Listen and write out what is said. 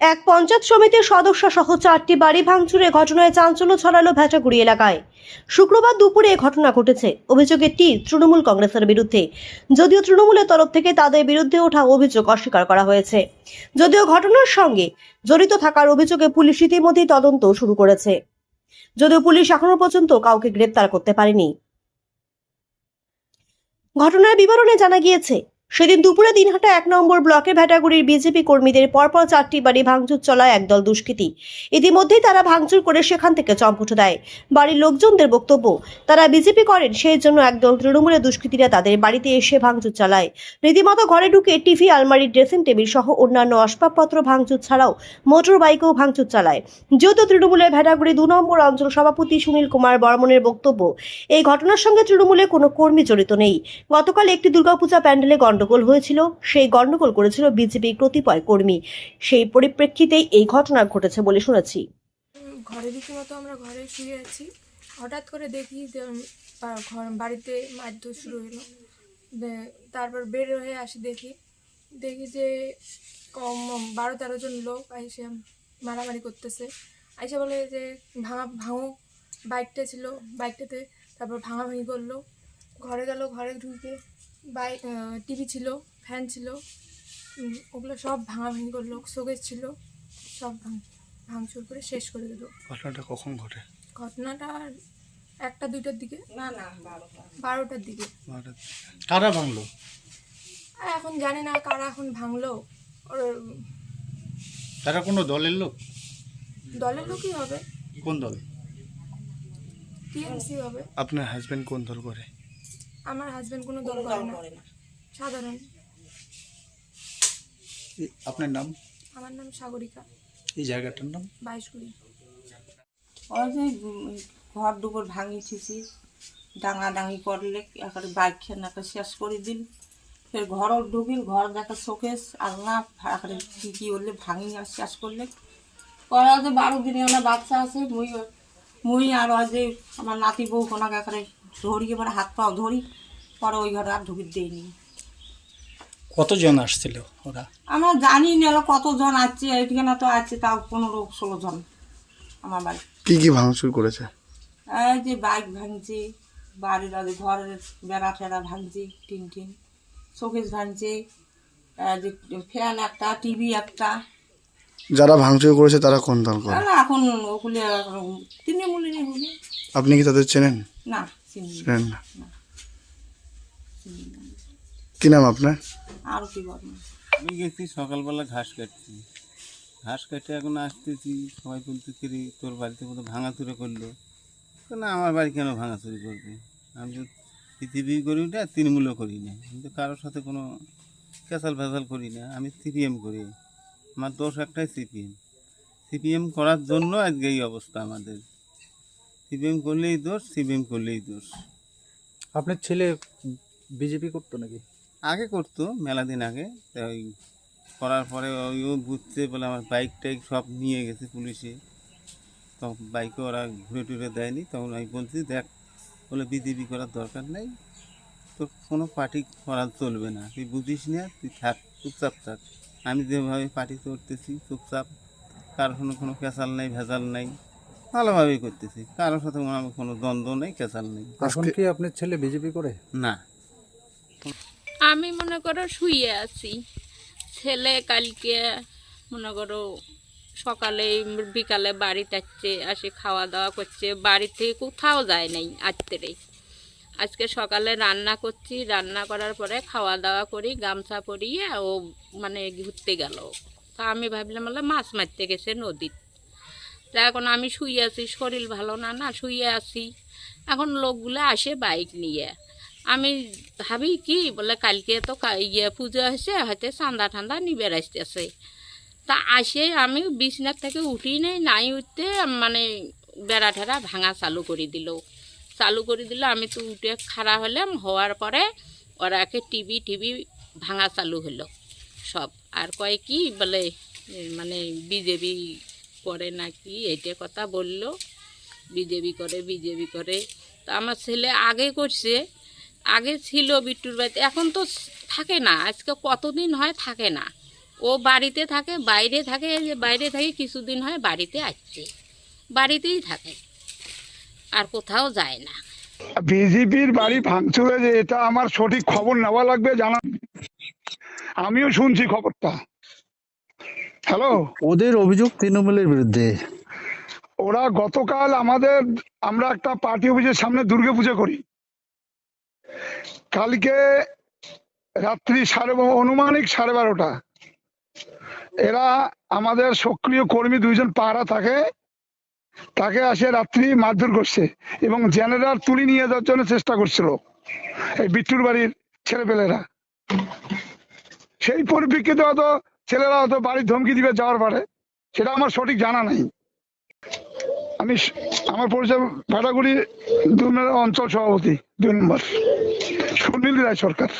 এক পঞ্চায়েত সমিতির সদস্য সহ চারটি বাড়ি ভাঙচুরের ঘটনায় চাঞ্চল্য ছড়ালো ভেটাগুড়ি এলাকায়। শুক্রবার দুপুরে এ ঘটনা ঘটেছে। অভিযোগের তীর তৃণমূল কংগ্রেসের বিরুদ্ধে। যদিও তৃণমূলের তরফ থেকে তাদের বিরুদ্ধে ওঠা অভিযোগ অস্বীকার করা হয়েছে। যদিও ঘটনার সঙ্গে জড়িত থাকার অভিযোগে পুলিশ ইতিমধ্যেই তদন্ত শুরু করেছে। যদিও পুলিশ এখনও পর্যন্ত কাউকে গ্রেপ্তার করতে পারেনি। ঘটনার বিবরণে জানা গিয়েছে সেদিন দুপুরে দিনহাটা এক নম্বর ব্লকে ভেটাগুড়ির বিজেপি কর্মীদের পরপর চারটি বাড়ি ভাঙচুর চলায় একদল দুষ্কৃতী। ইতিমধ্যেই তারা ভাঙচুর করে সেখান থেকে চম্পট দেয়। বাড়ির লোকজনদের বক্তব্য, তারা বিজেপি করেন, সেই জন্য একদল তৃণমূলের দুষ্কৃতীরা তাদের বাড়িতে এসে ভাঙচুর চালায়। রীতিমতো ঘরে ঢুকে টিভি আলমারি ড্রেসিং টেবিল সহ অন্যান্য আসবাবপত্র ভাঙচুর ছাড়াও মোটর বাইকেও ভাঙচুর চালায়। যেহেতু তৃণমূলের ভেটাগুড়ি দু নম্বর অঞ্চল সভাপতি সুনীল কুমার বর্মনের বক্তব্য, এই ঘটনার সঙ্গে তৃণমূলের কোনো কর্মী জড়িত নেই। গতকাল একটি দুর্গাপূজা প্যান্ডেলে গন্ডগোল হয়েছিল, সেই গন্ডগোল করেছিল বিজেপির কতিপয় কর্মী। সেই পরিপ্রেক্ষিতেই এই ঘটনা ঘটেছে বলে শুনেছি। ঘরে রীতিমতো আমরা ঘরে শুয়ে আছি। হঠাৎ করে দেখি যে ঘর, বাড়িতে মারধর শুরু হলো। তারপর বের হয়ে আসি দেখি। দেখি যে, কম বারো তেরো জন লোক এসে মারামারি করতেছে। এসে বলে যে, ভাঙা, ভাঙো। বাইকটা ছিল বাইকটাতে, তারপর ভাঙাভাঙি করল। ঘরে গেল, ঘরে ঢুকে বাইক টিভি ছিল ফ্যান ছিল ওগুলো সব ভাঙাভাঙি করল শোকেস ছিল সব ভাঙ ভাঙচুর করে শেষ করে দিল। ঘটনাটা কখন ঘটে? ঘটনাটা একটা দুইটার দিকে? না না বারোটার দিকে। কারা ভাঙলো? আর এখন জানি না কারা এখন ভাঙলো। ওর তারা কোনো দলের লোক? দলের লোকই হবে। কোন দল? টিএমসি হবে। আপনার হাজবেন্ড কোন দল করে? আমার হাজবেন্ড কোনো দল করে না। সাধারণ। আপনার নাম? আমার নাম সাগরিকা। এই জায়গাটার নাম? বাইশগুড়ি। ওই যে ঘর দুপুর ভাঙিছিছি। ডাঙা ডাঙি করলে একেবারে বাইক খেয়ে একটা শেষ করে দিল ফের ঘরও ঢুকিল ঘর দেখা শোকেস আলনা একেবারে কি কি করলে ভাঙি আর শেষ করলে। পরে যে বারো দিনে ওনার বাচ্চা আছে মুই মুই আর ওই যে আমার নাতি বউ ওনাকে একেবারে ধরি এবারে হাত পাও ধরি। পরে ওই ঘরে আর ঢুকি দেয়নি কতজন আসছিল ওরা? আমরা জানি না এলা কতজন আছে এইখানে তো আছে তাও পনেরো ষোলো জন আমার বাড়ি। কি কি ভাঙচুর করেছে? এই যে বাইক ভাঙছে বাড়ির আগে ঘরের বেড়া টেরা ভাঙছে টিন টিন শোকেস ভাঙছে যে ফ্যান একটা টিভি একটা। যারা ভাঙচুর করেছে তারা কোন দল করে? না এখন ওগুলো তৃণমূলে নেই হলো আপনি কি তাদের চেনেন? না চিনি চেনেন না। কি নাম আপনার? আর কি বলব আমি গেছি সকালবেলা ঘাস কাটছি ঘাস কেটে এখন আসতেছি সবাই বলতে কি তোর বাড়িতে মতো ভাঙাচুরি করল? না আমার বাড়ি কেন ভাঙাচুরি করবে? আমি তো পৃথিবী করি না তৃণমূলও করি না। আমি তো কারোর সাথে কোনো ক্যাসাল ফ্যাসাল করি না আমি সিপিএম করি। আমার দোষ একটাই সিপিএম। সিপিএম করার জন্য আজকে এই অবস্থা আমাদের। সিপিএম করলেই দোষ সিপিএম করলেই দোষ। আপনার ছেলে বিজেপি করতো নাকি? আগে করতো মেলা দিন আগে। ওই করার পরে ওইও বুঝতে বলে আমার বাইক টাইক সব নিয়ে গেছে পুলিশে। তখন বাইকে ওরা ঘুরে টুরে দেয়নি। তখন আমি বলছি দেখ বলে বিজেপি করার দরকার নেই। তোর কোনো পার্টি করা চলবে না। তুই বুঝিস না তুই থাক চুপচাপ থাক। আমি যেভাবে পার্টি করতেছি চুপচাপ। কারোর সঙ্গে কোনো ক্যাসাল নেই ভেজাল নেই। ভালোভাবেই করতেছি। কারোর সাথে আমার কোনো দ্বন্দ্ব নেই ক্যাসাল নেই। এখন কি আপনার ছেলে বিজেপি করে? না। আমি মনে করো শুয়ে আছি। ছেলে কালকে, মনে করো, সকালে, বিকালে বাড়িতে আসছে আসে খাওয়া দাওয়া করছে, বাড়ি থেকে কোথাও যায় নাই আজকেরে আজকে সকালে রান্না করছি, রান্না করার পরে খাওয়া দাওয়া করি, গামছা পরিয়ে ও মানে ঘুরতে গেল। তা আমি ভাবলাম বলে মাছ মারতে গেছে নদীর। তা এখন আমি শুয়ে আছি, শরীর ভালো না না শুয়ে আছি। এখন লোকগুলো আসে বাইক নিয়ে। আমি ভাবি কি, বলে কালকে তো ইয়ে পুজো হয়েছে হয়তো চান্দা ঠান্ডা নিবে আসতেছে। তা আসে আমি বিছনার থেকে উঠি নেই, নাই উঠতে মানে বেড়া ঠেড়া ভাঙা চালু করে দিল। চালু করে দিল, আমি তো উঠে খাড়া হলাম, হওয়ার পরে ওরা একে টিভি টিভি ভাঙা চালু হলো সব। আর কয় কি, বলে মানে বিজেপি করে নাকি এইটা কথা বলল। বিজেপি করে বিজেপি করে। তা আমার ছেলে আগে করছে আগে ছিল বিট্টুর বাড়িতে এখন তো থাকে না আজকে কতদিন হয় থাকে না। ও বাড়িতে থাকে বাইরে থাকে এই যে বাইরে থাকে কিছুদিন হয় বাড়িতে আসছে। বাড়িতেই থাকে আর কোথাও যায় না। বিজেপির বাড়ি ভাঙচুরে যে এটা আমার সঠিক খবর নেওয়া লাগবে জানা আমিও শুনছি খবরটা। হ্যালো? ওদের অভিযোগ তৃণমূলের বিরুদ্ধে। ওরা গতকাল আমাদের আমরা একটা পার্টি অফিসের সামনে দুর্গা পুজো করি। কালকে রাত্রি সাড়ে অনুমানিক সাড়ে বারোটা। এরা আমাদের সক্রিয় কর্মী দুইজন পাহারা থাকে। তাকে আসে রাত্রি মারধর করছে এবং জেনারেল তুলি নিয়ে যাওয়ার জন্য চেষ্টা করছিল এই বিট্টুর বাড়ির ছেলেপেলেরা। সেই পরিপ্রেক্ষিতে হয়তো ছেলেরা হয়তো বাড়ির ধমকি দিবে যাওয়ার পারে। সেটা আমার সঠিক জানা নাই। আমি আমার পরিচয় ভাটাগুড়ি দু অঞ্চল সভাপতি দুই নম্বর। সুনীল রায় সরকার।